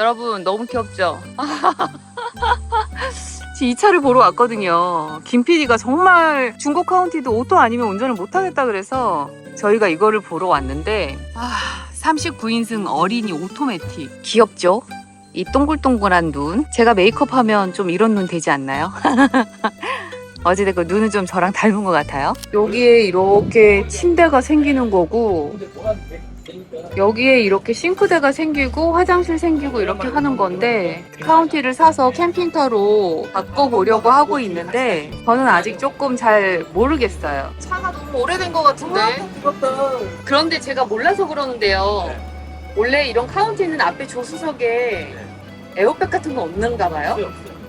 여러분 너무 귀엽죠? 이 차를 보러 왔거든요. 김 PD가 정말 중국 카운티도 오토 아니면 운전을 못하겠다 그래서 저희가 이거를 보러 왔는데 아 39인승 어린이 오토매틱 귀엽죠? 이 동글동글한 눈 제가 메이크업하면 좀 이런 눈 되지 않나요? 어찌됐건 눈은 좀 저랑 닮은 것 같아요. 여기에 이렇게 침대가 생기는 거고 여기에 이렇게 싱크대가 생기고 화장실 생기고 이렇게 하는 건데 카운티를 사서 캠핑카로 바꿔보려고 하고 있는데 저는 아직 조금 잘 모르겠어요. 차가 너무 오래된 것 같은데. 그런데 제가 몰라서 그러는데요. 원래 이런 카운티는 앞에 조수석에 에어백 같은 거 없는가 봐요?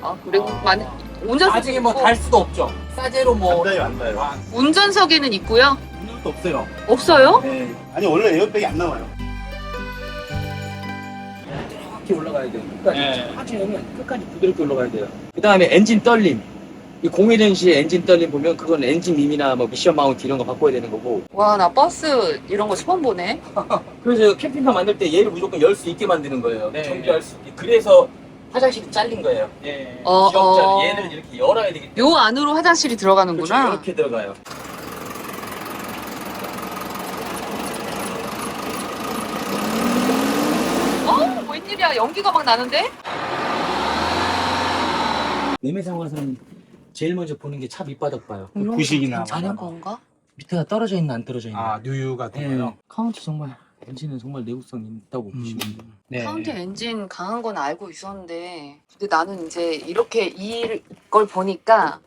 아, 그리고 만 운전석 나중에 뭐달 수도 없죠. 싸제로 뭐 안다요 안다요 운전석에는 있고요. 운전도 없어요 없어요? 네. 아니 원래 에어백이 안 나와요 이렇게 올라가야 돼요. 끝까지. 네. 천천히 오면 끝까지 부드럽게 올라가야 돼요. 그 다음에 엔진 떨림. 이 01년식의 엔진 떨림 보면 그건 엔진 밈이나 뭐 미션 마운트 이런 거 바꿔야 되는 거고. 와, 나 버스 이런 거 처음 보네. 그래서 캠핑카 만들 때 얘를 무조건 열 수 있게 만드는 거예요. 정비할 수 있게. 그래서 화장실이 잘린 거예요. 예. 어, 기억자리. 어. 얘를 이렇게 열어야 되기 때문에. 요 안으로 화장실이 그렇죠. 들어가는구나. 이렇게 들어가요. 어, 웬 일이야. 연기가 막 나는데? 매매상 와서는 제일 먼저 보는 게 차 밑바닥 봐요. 이런 구식이나 거 괜찮은 뭐. 건가? 밑에가 떨어져 있나 안 떨어져 있나. 아 뉴유 같은 예. 거요 카운트 정말 엔진은 정말 내구성이 있다고 음. 보시면 돼요. 네. 카운티 엔진 강한 건 알고 있었는데 근데 나는 이제 이렇게 이걸 보니까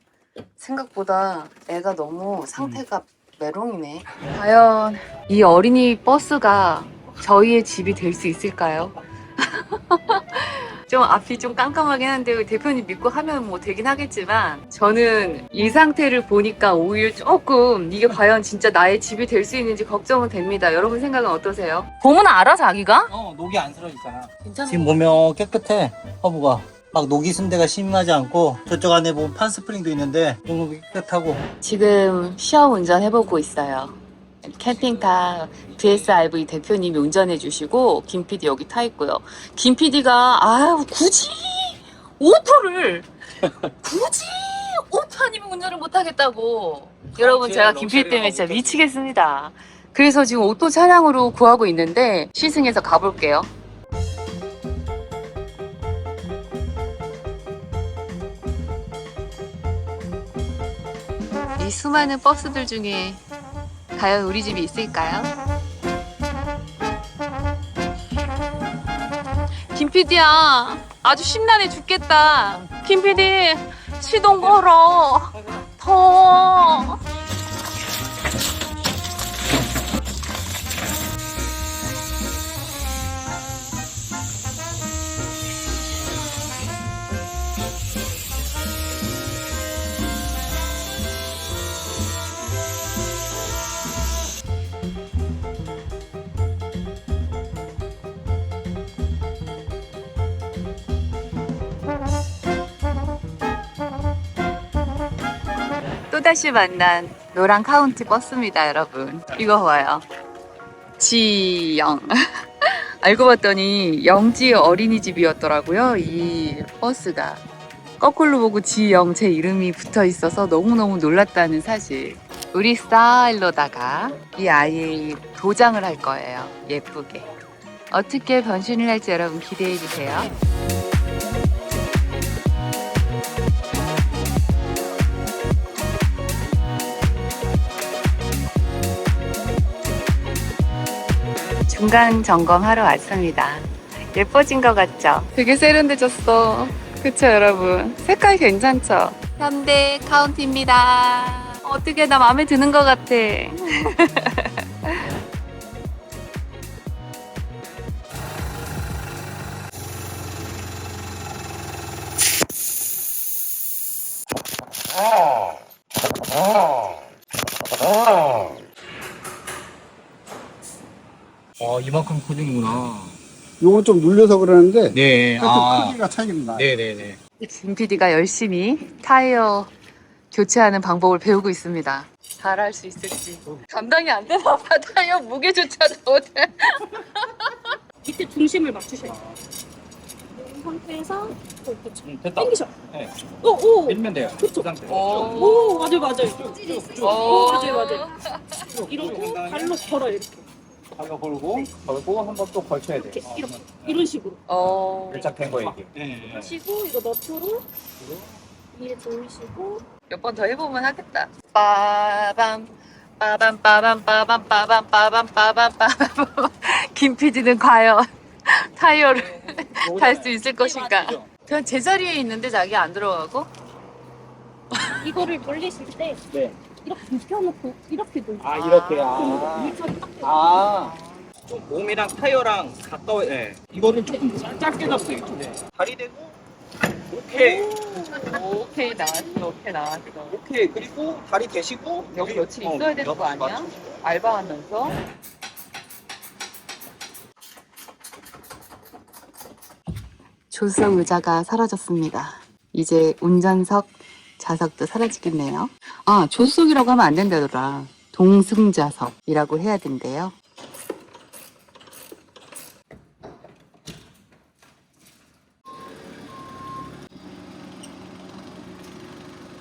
생각보다 애가 너무 상태가 메롱이네 과연 이 어린이 버스가 저희의 집이 될 수 있을까요? 좀 앞이 좀 깜깜하긴 한데 대표님 믿고 하면 뭐 되긴 하겠지만 저는 이 상태를 보니까 오히려 조금 이게 과연 진짜 나의 집이 될 수 있는지 걱정은 됩니다. 여러분 생각은 어떠세요? 보면 알아 자기가? 어, 녹이 안 슬어지잖아. 괜찮아. 지금 보면 깨끗해, 허브가. 막 녹이 쓴 데가 심하지 않고, 저쪽 안에 보면 판스프링도 있는데, 너무 깨끗하고. 지금 시험 운전 해보고 있어요. 캠핑카 DSRV 대표님이 운전해 주시고 김 PD 여기 타 있고요. 김 PD가 아유 굳이 오토를 굳이 오토 아니면 운전을 못 하겠다고. 여러분 제가 김 PD 때문에 진짜 미치겠습니다. 그래서 지금 오토 차량으로 구하고 있는데 시승해서 가볼게요. 이 수많은 버스들 중에 과연 우리 집이 있을까요? 김 PD야 아주 심란해 죽겠다. 김 PD 시동 걸어. 더워 또다시 만난 노란 카운티 버스입니다, 여러분. 이거 봐요. 지영. 알고 봤더니 영지 어린이집이었더라고요, 이 버스가. 거꾸로 보고 지영 제 이름이 붙어 있어서 너무너무 놀랐다는 사실. 우리 스타일로다가 이 아이의 도장을 할 거예요. 예쁘게. 어떻게 변신을 할지 여러분 기대해 주세요. 중간 점검하러 왔습니다. 예뻐진 것 같죠? 되게 세련돼졌어. 그쵸, 여러분? 색깔 괜찮죠? 현대 카운티입니다. 어떻게 나 마음에 드는 것 같아. 어, 이만큼 커지는구나. 요건 좀 눌려서 그러는데 네. 하여튼 크기가 차이가 나. 네네네. 김 PD가 열심히 타이어 교체하는 방법을 배우고 있습니다. 잘할 수 있을지. 감당이 안 되나 봐. 타이어 무게조차도 못해. 밑에 중심을 맞추셔야 돼요. 이 상태에서 이렇게 음, 됐다. 당기셔. 네. 오, 오. 밀면 돼요. 그 상태. 오, 맞아요, 맞아요. 오. 오, 맞아요, 맞아요. 이러고 발로 걸어 이렇게. 발로 걸고 걸고 한 번 또 걸쳐야 돼. 이렇게, 이렇게. 이런 식으로. 어. 밀착된 거 이게. 네. 하시고 이거 너트로 위에 돌리시고 몇 번 더 해보면 하겠다. 빠밤. 빠밤 빠밤 빠밤 빠밤 빠밤 빠밤 빠밤 김 PD는 과연 타이어를 달 수 있을 것인가? 그냥 제자리에 있는데 자기 안 들어가고? 이거를 돌리실 때 네. 이렇게 눕혀놓고 이렇게 돌려. 아 이렇게 아. 딱 돼요. 아. 좀 몸이랑 타이어랑 가까워. 예. 이거를 조금 짧게 잡어요. 네. 다리 대고 오케이. 오케이 나왔어 오케이 나왔어 오케이. 그리고 다리 대시고 여기 며칠 어, 있어야 되는 거 옆- 아니야? 알바하면서 조수석 의자가 사라졌습니다. 이제 운전석 좌석도 사라지겠네요. 아 조수석이라고 하면 안 된다더라. 동승좌석이라고 해야 된대요.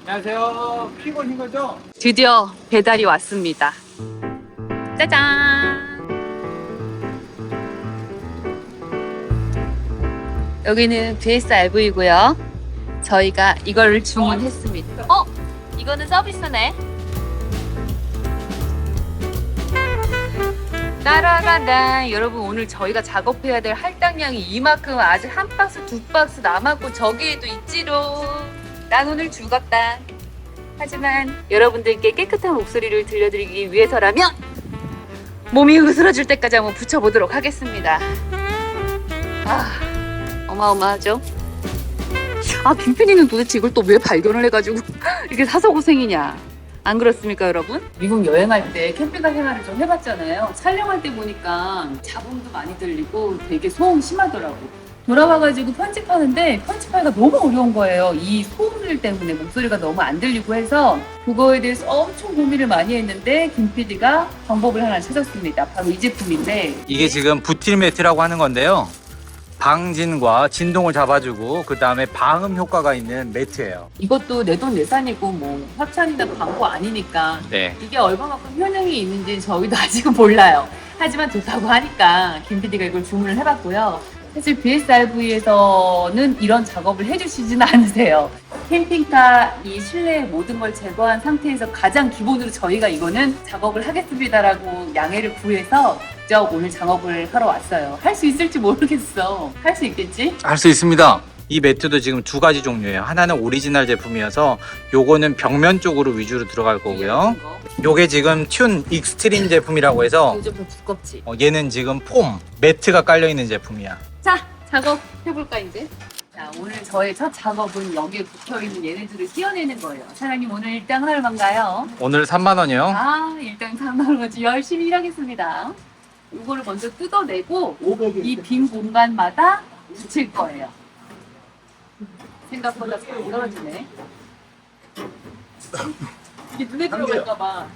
안녕하세요. 피곤인 거죠? 드디어 배달이 왔습니다. 짜잔! 여기는 BSRV고요. 저희가 이걸 주문했습니다. 어? 이거는 서비스네. 따라간다. 여러분 오늘 저희가 작업해야 될 할당량이 이만큼 아직 한 박스 두 박스 남았고 저기에도 있지로. 난 오늘 죽었다. 하지만 여러분들께 깨끗한 목소리를 들려드리기 위해서라면 몸이 으스러질 때까지 한번 붙여보도록 하겠습니다. 아, 어마어마하죠? 아, 김PD는 도대체 이걸 또 왜 발견을 해가지고 이렇게 사서 고생이냐? 안 그렇습니까, 여러분? 미국 여행할 때 캠핑카 생활을 좀 해봤잖아요. 촬영할 때 보니까 잡음도 많이 들리고 되게 소음 심하더라고. 돌아와가지고 편집하는데 편집하기가 너무 어려운 거예요. 이 소음들 때문에 목소리가 너무 안 들리고 해서 그거에 대해서 엄청 고민을 많이 했는데 김 PD가 방법을 하나 찾았습니다. 바로 이 제품인데 이게 지금 부틸 매트라고 하는 건데요. 방진과 진동을 잡아주고 그 다음에 방음 효과가 있는 매트예요. 이것도 내 돈 내산이고 뭐 협찬이나 광고 아니니까 네. 이게 얼마만큼 효능이 있는지 저희도 아직은 몰라요. 하지만 좋다고 하니까 김 PD가 이걸 주문을 해봤고요. 사실 BSRV에서는 이런 작업을 해주시지는 않으세요. 캠핑카 이 실내의 모든 걸 제거한 상태에서 가장 기본으로 저희가 이거는 작업을 하겠습니다라고 양해를 구해서 직접 오늘 작업을 하러 왔어요. 할 수 있을지 모르겠어. 할 수 있겠지? 할 수 있습니다. 이 매트도 지금 두 가지 종류예요. 하나는 오리지널 제품이어서 요거는 벽면 쪽으로 위주로 들어갈 거고요. 요게 지금 튠 익스트림 제품이라고 해서 요즘 더 두껍지? 어, 얘는 지금 폼 매트가 깔려 있는 제품이야. 자, 작업 해볼까 이제? 자, 오늘 저의 첫 작업은 여기에 붙어있는 얘네들을 띄어내는 거예요. 사장님 오늘 일당 얼마인가요? 오늘 3만 원이요. 아, 일당 3만 원지 열심히 일하겠습니다. 이거를 먼저 뜯어내고 이빈 공간마다 붙일 거예요. 생각보다 소리 떨어지네. 이게 눈에 들어갈까 봐.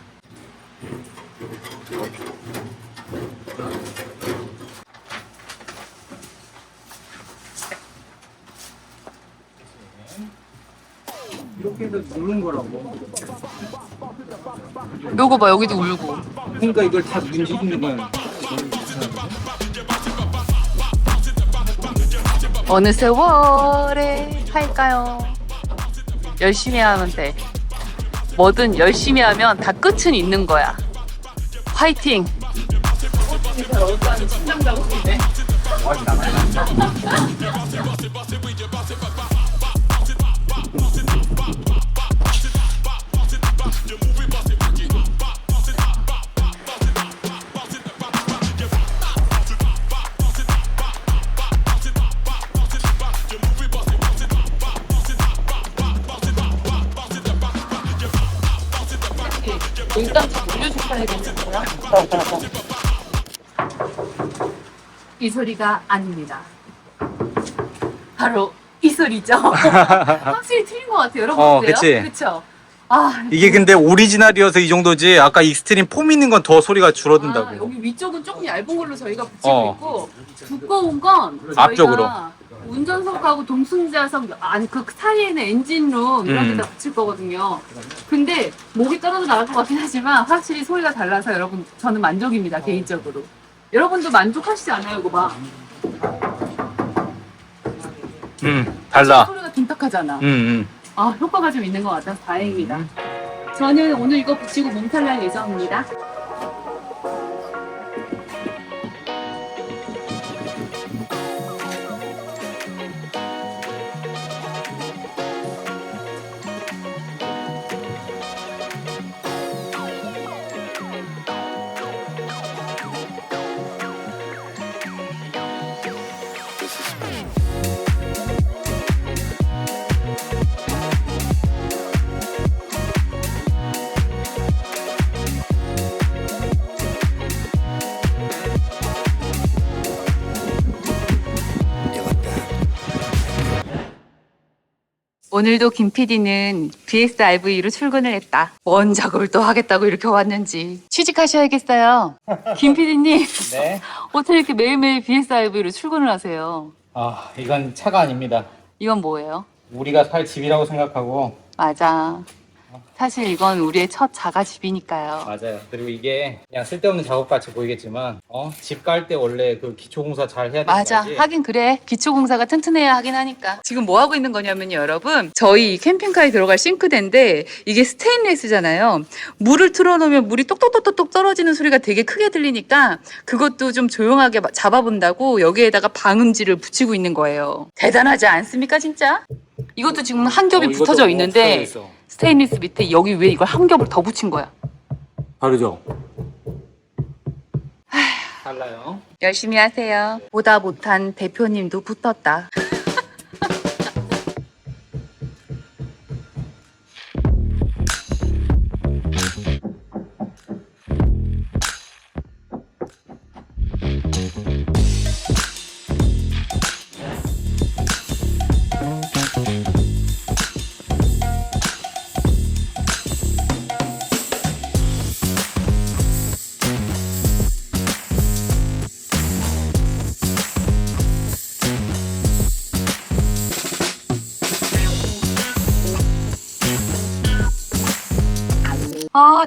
이렇게 해서 누른 거라고. 요거 봐, 여기도 울고. 그러니까 이걸 다 문지르는 거야. 어느 세월에 할까요? 열심히 하면 돼. 뭐든 열심히 하면 다 끝은 있는 거야. 화이팅! 이 소리가 아닙니다. 바로 이 소리죠. 확실히 틀린 것 같아요. 여러분 어? 그치? 그쵸? 아, 이게 근데 오리지널이어서 이 정도지 아까 익스트림 폼 있는 건 더 소리가 아, 줄어든다고. 여기 위쪽은 조금 얇은 걸로 저희가 붙이고 어. 있고 두꺼운 건 앞쪽으로. 운전석하고 동승자석 아니 그 사이에는 엔진룸 이런 음. 데다 붙일 거거든요. 근데 목이 떨어져 나갈 것 같긴 하지만 확실히 소리가 달라서 여러분 저는 만족입니다 개인적으로. 여러분도 만족하시지 않아요 이거 봐. 음, 달라. 소리가 둔탁하잖아. 음, 음. 아 효과가 좀 있는 것 같아서 다행입니다. 저는 오늘 이거 붙이고 몸살날 예정입니다. 오늘도 김 PD는 BSRV로 출근을 했다. 뭔 작업을 또 하겠다고 이렇게 왔는지 취직하셔야겠어요. 김 PD님 네. 어떻게 이렇게 매일매일 BSRV로 출근을 하세요? 아, 이건 차가 아닙니다. 이건 뭐예요? 우리가 살 집이라고 생각하고. 맞아. 사실 이건 우리의 첫 자가집이니까요. 맞아요. 그리고 이게 그냥 쓸데없는 작업 같이 보이겠지만, 어? 집갈때 원래 그 기초공사 잘 해야 되는 맞아. 거지. 하긴 그래. 기초공사가 튼튼해야 하긴 하니까. 지금 뭐 하고 있는 거냐면요, 여러분. 저희 캠핑카에 들어갈 싱크대인데 이게 스테인레스잖아요. 물을 틀어놓으면 물이 똑똑똑똑똑 떨어지는 소리가 되게 크게 들리니까 그것도 좀 조용하게 마- 잡아본다고 여기에다가 방음지를 붙이고 있는 거예요. 대단하지 않습니까, 진짜? 이것도 지금 한 겹이 어, 붙어져 뭐 있는데 붙어져 있어. 스테인리스 밑에 여기 위에 이걸 한 겹을 더 붙인 거야. 다르죠? 달라요. 열심히 하세요. 보다 못한 대표님도 붙었다.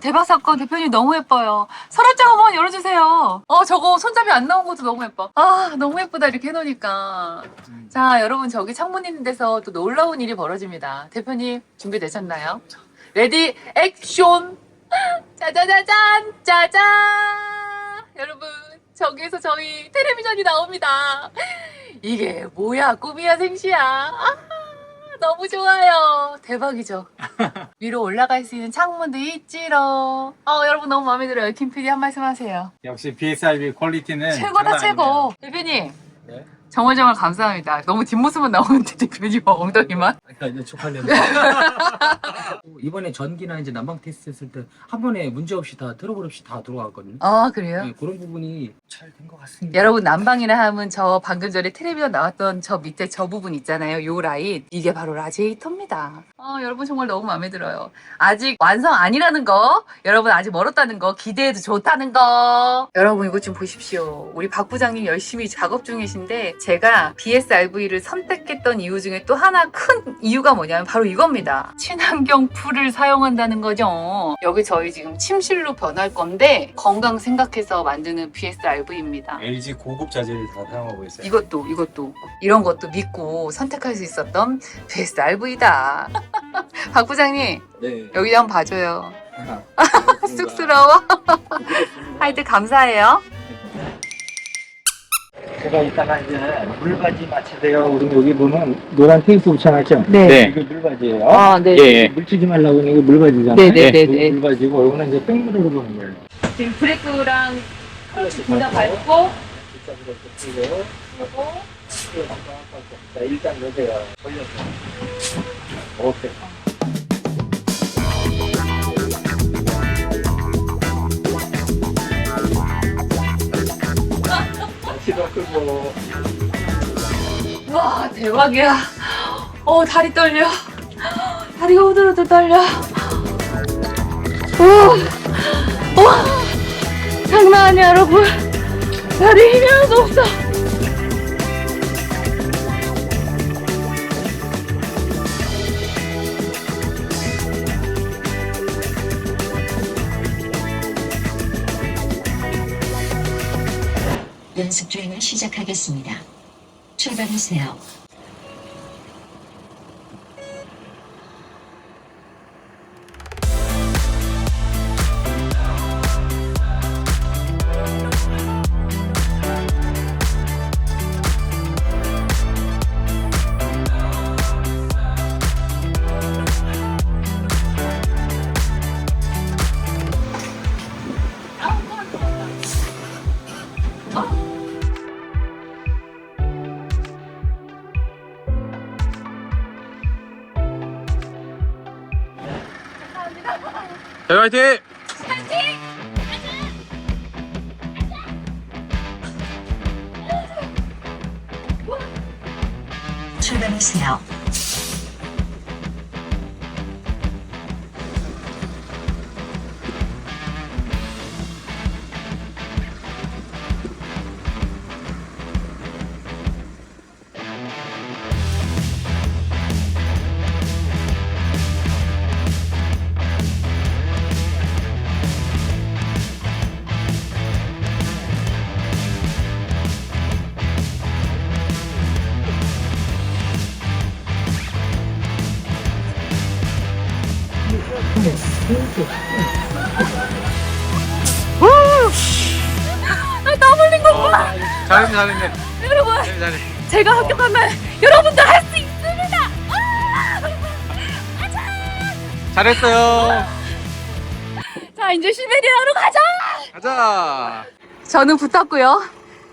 대박 사건 대표님 너무 예뻐요. 서랍장 한번 열어주세요. 어 저거 손잡이 안 나온 것도 너무 예뻐. 아 너무 예쁘다 이렇게 해놓으니까. 자 여러분 저기 창문 있는 데서 또 놀라운 일이 벌어집니다. 대표님 준비되셨나요? 레디 액션. 짜자자잔 짜잔. 여러분 저기에서 저희 텔레비전이 나옵니다. 이게 뭐야 꿈이야 생시야. 아, 너무 좋아요. 대박이죠. 위로 올라갈 수 있는 창문도 있지로. 어, 여러분 너무 마음에 들어요. 김 PD 한 말씀 하세요. 역시 BSRB 퀄리티는 최고다, 장난 최고. 아니네요. 대표님. 네? 정말 정말 감사합니다. 너무 뒷모습은 나오는데 대표님 엉덩이만. 그러니까 이제 쪽팔려. 이번에 전기나 이제 난방 테스트 했을 때 한 번에 문제 없이 다 트러블 없이 다 들어왔거든요. 아, 그래요? 네, 그런 부분이 잘 된 것 같습니다. 여러분 난방이라 하면 저 방금 전에 텔레비전 나왔던 저 밑에 저 부분 있잖아요. 요 라인 이게 바로 라지에이터입니다. 어, 여러분 정말 너무 마음에 들어요. 아직 완성 아니라는 거, 여러분 아직 멀었다는 거, 기대해도 좋다는 거. 여러분 이것 좀 보십시오. 우리 박 부장님 열심히 작업 중이신데 제가 BSRV를 선택했던 이유 중에 또 하나 큰 이유가 뭐냐면 바로 이겁니다. 친환경 풀을 사용한다는 거죠. 여기 저희 지금 침실로 변할 건데 건강 생각해서 만드는 BSRV입니다. LG 고급 자재를 다 사용하고 있어요. 이것도 이것도 이런 것도 믿고 선택할 수 있었던 베스트 RV다. 박 부장님 네. 여기 한번 봐줘요. 쑥스러워. 하여튼 감사해요. 제가 이따가 이제 물바지 마취대요. 우리 여기 보면 노란 테이프 붙여놨죠? 네. 이거 물바지예요. 아 네. 예, 예. 물 튀지 말라고 이거 물바지잖아요. 네, 네, 네, 이거 네. 물바지고 이거는 이제 백물으로 보는 거예요. 지금 브레이크랑 클러치 둘 다 밟고 그리고 그리고 자, 일단 여기가 걸렸어. 오케이. 시동 끄고 와 대박이야. 어 다리 떨려. 다리가 후들후들 떨려. 와, 와 장난 아니야 여러분. 다리 힘이 하나도 없어. 시작하겠습니다. 출발하세요. 화이팅! 잘했네 여러분, 잘했네 잘했네 제가 합격하면 여러분도 할 수 있습니다. 잘했어요 자, 이제 시베리아로 가자. 가자 저는 붙었고요.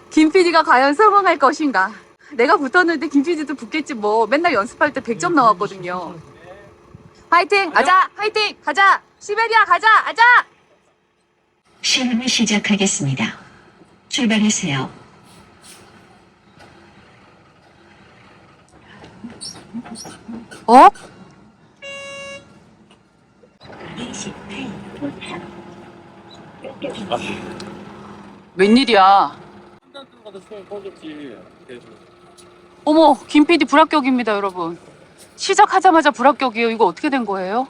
김 PD가 과연 성공할 것인가? 내가 붙었는데 김 PD도 붙겠지 뭐. 맨날 연습할 때 100점 나왔거든요. 화이팅! 가자! 화이팅! 가자! 시베리아 가자! 가자! 시험을 시작하겠습니다. 출발하세요. 어? 웬일이야? 어머, 김 PD 불합격입니다, 여러분. 시작하자마자 불합격이에요. 이거 어떻게 된 거예요?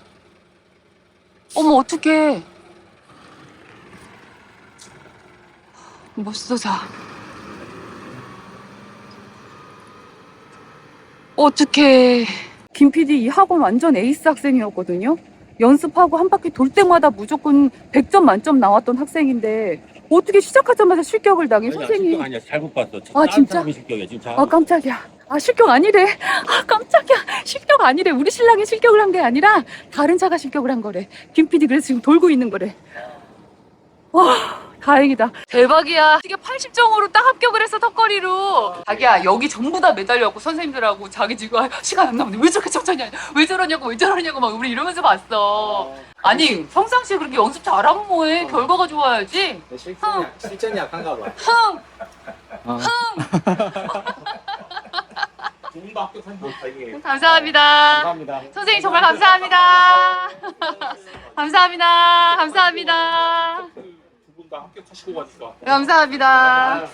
어머, 어떡해. 멋있어, 자. 어떡해. 김 PD 이 학원 완전 에이스 학생이었거든요. 연습하고 한 바퀴 돌 때마다 무조건 100점 만점 나왔던 학생인데 어떻게 시작하자마자 실격을 당해 선생님? 아니야 잘못 봤어. 아, 진짜? 사람이 실격이야 지금 잘. 아 깜짝이야. 아 실격 아니래. 아 깜짝이야. 실격 아니래. 우리 신랑이 실격을 한 게 아니라 다른 차가 실격을 한 거래. 김 PD 그래서 지금 돌고 있는 거래. 와 다행이다. 대박이야. 이게 80점으로 딱 합격을 했어 턱걸이로. 자기야 여기 전부 다 매달려갖고 선생님들하고 자기 지금 아, 시간 안 남는데 왜 저렇게 천천히 하냐. 왜 저러냐고 왜 저러냐고 막 우리 이러면서 봤어. 아니 평상시에 그렇게 연습 잘하면 뭐해. 결과가 좋아야지. 실전이, 실전이 약한가 봐. 흥. 좋은 거 합격한 거 다행이에요. 감사합니다. 감사합니다. 선생님 정말 감사합니다. 감사합니다. 감사합니다. 두분다 합격하시고 가니까. 감사합니다.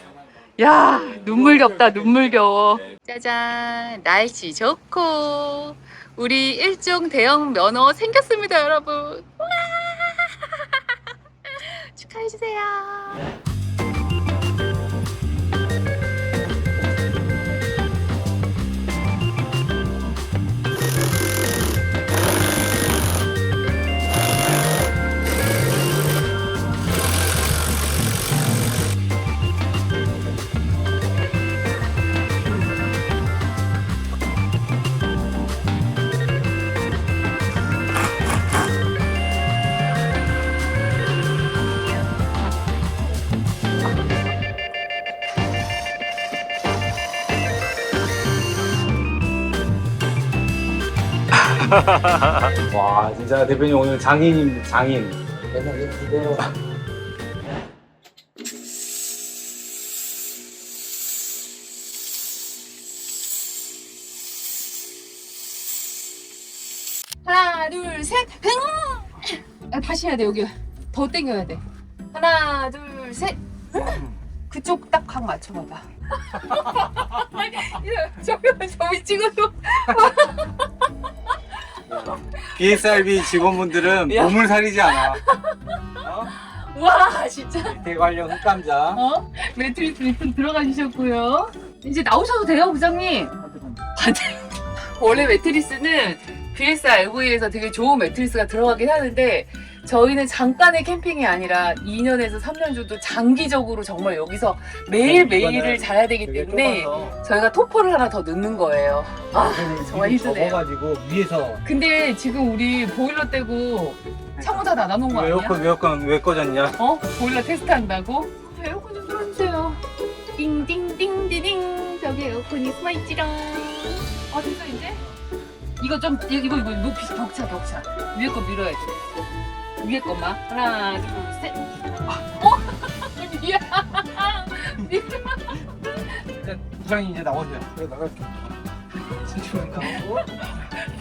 야 눈물겹다 눈물겨워. 짜잔 날씨 좋고 우리 일종 대형 면허 생겼습니다 여러분. 와! 축하해 주세요. 와 진짜 대표님 오늘 장인입니다 장인 이대로. 하나 둘 셋. 흥! 아, 다시 해야 돼 여기 더 당겨야 돼. 하나 둘 셋. 흥! 그쪽 딱 각 맞춰봐봐. 저기 저기 찍어줘. BSRB 직원분들은 야. 몸을 사리지 않아 와 진짜 대관령 흑감자. 어? 매트리스 밑으로 들어가주셨고요. 이제 나오셔도 돼요, 부장님. 맞아요. 원래 매트리스는 BSRV에서 되게 좋은 매트리스가 들어가긴 하는데 저희는 잠깐의 캠핑이 아니라 2년에서 3년 정도 장기적으로 정말 여기서 매일매일을 자야 되기 때문에 저희가 토퍼를 하나 더 넣는 거예요. 아, 정말 힘드네요. 접어가지고 위에서 근데 지금 우리 보일러 떼고 창문 다 닫아놓은 거 아니야? 에어컨 에어컨 왜 꺼졌냐? 어? 보일러 테스트 한다고? 에어컨 좀 틀어주세요. 띵띵띵디딩. 저기 에어컨이 숨어있지롱. 아, 됐어, 이제? 이거 좀, 이거, 이거 높이, 격차, 격차. 위에 거 밀어야지. 위에 것만. 하나, 둘, 셋. 어? 미안. 미안. 부장님 이제 나오세요. 그래 나갈게.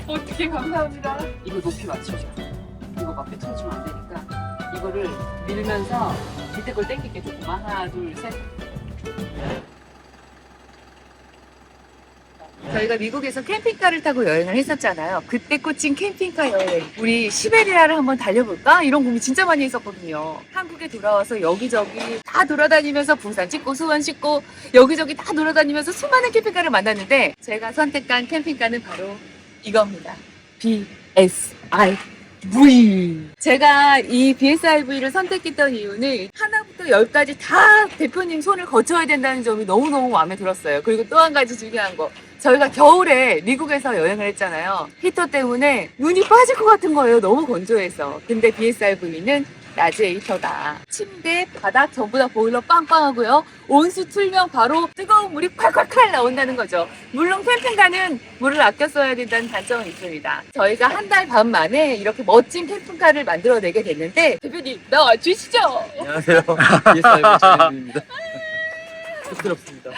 어떻게 감사합니다. 이거 높이 맞추자. 이거 막 삐뚤어지면 안 되니까 이거를 밀면서 밑에 걸 당길게 조금만. 하나, 둘, 셋. 저희가 미국에서 캠핑카를 타고 여행을 했었잖아요. 그때 꽂힌 캠핑카 여행. 우리 시베리아를 한번 달려볼까? 이런 고민 진짜 많이 했었거든요. 한국에 돌아와서 여기저기 다 돌아다니면서 부산 찍고 수원 찍고 여기저기 다 돌아다니면서 수많은 캠핑카를 만났는데 제가 선택한 캠핑카는 바로 이겁니다. BSI V. 제가 이 BSIV를 선택했던 이유는 하나부터 열까지 다 대표님 손을 거쳐야 된다는 점이 너무너무 마음에 들었어요. 그리고 또 한 가지 중요한 거. 저희가 겨울에 미국에서 여행을 했잖아요. 히터 때문에 눈이 빠질 것 같은 거예요. 너무 건조해서. 근데 BSIV는 낮에 히터다. 침대, 바닥 전부 다 보일러 빵빵하고요. 온수 틀면 바로 뜨거운 물이 콸콸콸 나온다는 거죠. 물론 캠핑카는 물을 아껴 써야 된다는 단점은 있습니다. 저희가 한 달 반 만에 이렇게 멋진 캠핑카를 만들어내게 됐는데 대표님 나와 주시죠. 안녕하세요. BSIV 전현입니다. 쑥스럽습니다.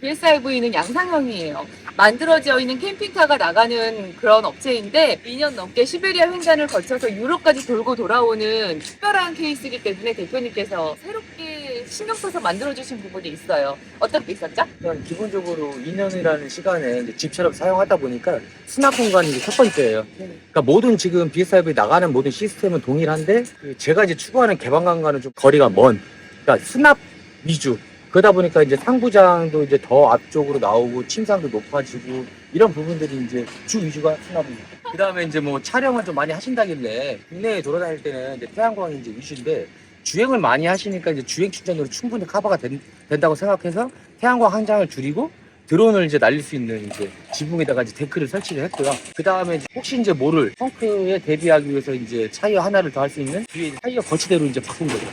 BSIV는 양상형이에요. 만들어져 있는 캠핑카가 나가는 그런 업체인데 2년 넘게 시베리아 횡단을 거쳐서 유럽까지 돌고 돌아오는 특별한 케이스이기 때문에 대표님께서 새롭게 신경 써서 만들어주신 부분이 있어요. 어떤 게 있었죠? 일단 기본적으로 2년이라는 시간에 이제 집처럼 사용하다 보니까 수납 공간이 이제 첫 번째예요. 그러니까 모든 지금 BSIV 나가는 모든 시스템은 동일한데 그 제가 이제 추구하는 개방감과는 좀 거리가 먼. 그러니까 수납 위주. 그러다 보니까 이제 상부장도 이제 더 앞쪽으로 나오고 침상도 높아지고 이런 부분들이 이제 주 위주가 수납입니다. 그 다음에 이제 뭐 촬영을 좀 많이 하신다길래 국내에 돌아다닐 때는 이제 태양광이 이제 위주인데 주행을 많이 하시니까 이제 주행 충전으로 충분히 커버가 된, 된다고 생각해서 태양광 한 장을 줄이고 드론을 이제 날릴 수 있는 이제 지붕에다가 이제 데크를 설치를 했고요. 그 다음에 혹시 이제 모를 펑크에 대비하기 위해서 이제 차이어 하나를 더 할 수 있는 뒤에 타이어 거치대로 이제 바꾼 거죠.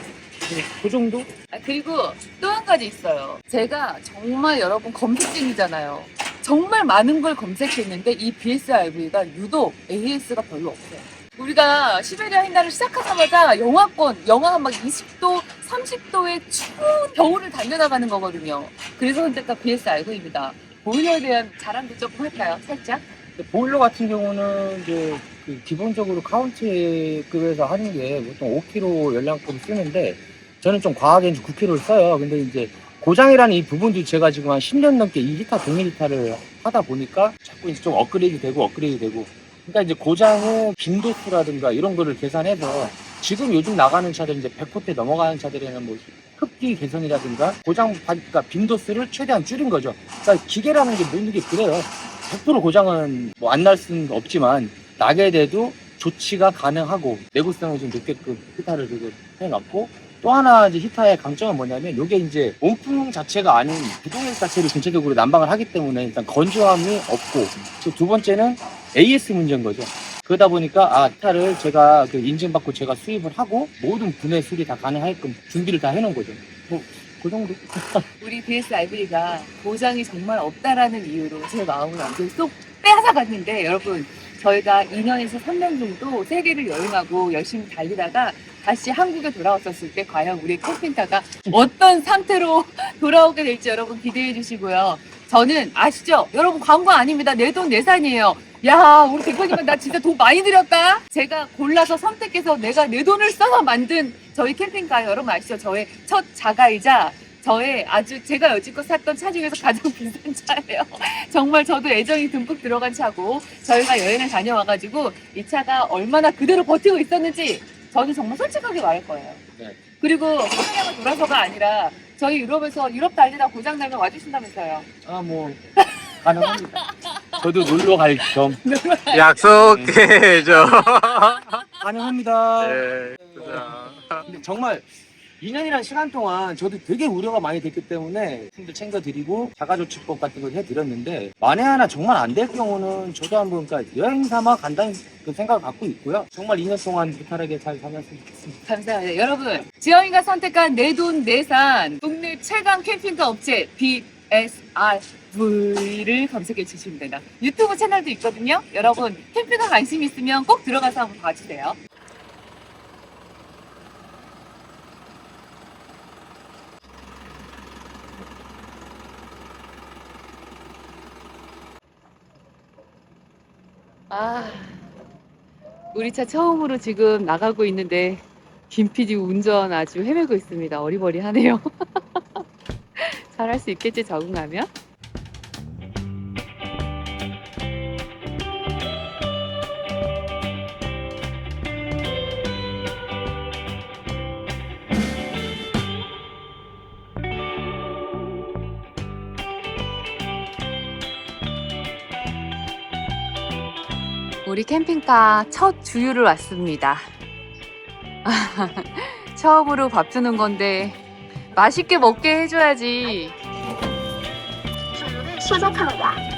그 정도? 아, 그리고 또 한 가지 있어요. 제가 정말 여러분 검색쟁이잖아요. 정말 많은 걸 검색했는데 이 BSRV가 유독 AS가 별로 없어요. 우리가 시베리아 횡단을 시작하자마자 영하권, 영하 막 20도, 30도의 추운 겨울을 달려나가는 거거든요. 그래서 선택한 BSRV입니다. 보일러에 대한 자랑도 조금 할까요? 살짝? 보일러 같은 경우는 이제 그 기본적으로 카운티급에서 하는 게 보통 5kg 연량급 쓰는데 저는 좀 과하게 이제 9kg를 써요. 근데 이제 고장이라는 이 부분도 제가 지금 한 10년 넘게 이 히터 동일 히터를 하다 보니까 자꾸 이제 좀 업그레이드 되고 업그레이드 되고 그러니까 이제 고장의 빈도수라든가 이런 거를 계산해서 지금 요즘 나가는 차들 이제 100포대 넘어가는 차들에는 뭐 흡기 개선이라든가 고장 그러니까 빈도수를 최대한 줄인 거죠. 그러니까 기계라는 게 모든 게 그래요. 100% 고장은 뭐 안 날 수는 없지만 나게 돼도 조치가 가능하고 내구성을 좀 높게끔 히타를 지금 해놨고 또 하나 이제 히타의 강점은 뭐냐면 이게 이제 온풍 자체가 아닌 부동액 자체를 전체적으로 난방을 하기 때문에 일단 건조함이 없고 또 두 번째는 AS 문제인 거죠. 그러다 보니까 아 히타를 제가 그 인증받고 제가 수입을 하고 모든 분해 수리 다 가능하게끔 준비를 다 해놓은 거죠. 뭐 그 정도. 우리 BSIV가 보장이 정말 없다라는 이유로 제 마음을 완전 쏙 빼앗아 갔는데 여러분 저희가 2년에서 3년 정도 세계를 여행하고 열심히 달리다가 다시 한국에 돌아왔었을 때 과연 우리 캠핑카가 어떤 상태로 돌아오게 될지 여러분 기대해 주시고요. 저는 아시죠? 여러분 광고 아닙니다. 내 돈 내산이에요. 야 우리 대표님은 나 진짜 돈 많이 들였다. 제가 골라서 선택해서 내가 내 돈을 써서 만든 저희 캠핑카 여러분 아시죠? 저의 첫 자가이자 저의 아주 제가 여지껏 샀던 차 중에서 가장 비싼 차예요. 정말 저도 애정이 듬뿍 들어간 차고 저희가 여행을 다녀와가지고 이 차가 얼마나 그대로 버티고 있었는지 저는 정말 솔직하게 말할 거예요. 네. 그리고 카메라가 돌아서가 아니라 저희 유럽에서 유럽 달리다 고장 나면 와주신다면서요. 아 뭐 가능합니다. 저도 놀러 갈 겸 약속해줘. 가능합니다. 네. 근데 정말 2년이라는 시간 동안 저도 되게 우려가 많이 됐기 때문에 힘들 챙겨드리고 자가조치법 같은 걸 해드렸는데 만에 하나 정말 안 될 경우는 저도 한번 그러니까 여행 삼아 간다는 그 생각을 갖고 있고요. 정말 2년 동안 무탈하게 잘 다녔으면 좋겠습니다. 감사합니다. 여러분, 지영이가 선택한 내 돈 내산 국내 최강 캠핑카 업체 BSRV를 검색해 주시면 됩니다. 유튜브 채널도 있거든요. 여러분, 캠핑카 관심 있으면 꼭 들어가서 한번 봐주세요. 아, 우리 차 처음으로 지금 나가고 있는데 김 PD 운전 아주 헤매고 있습니다. 어리버리하네요. 잘할 수 있겠지 적응하면? 우리 캠핑카 첫 주유를 왔습니다. 처음으로 밥 주는 건데 맛있게 먹게 해줘야지. 소독합니다.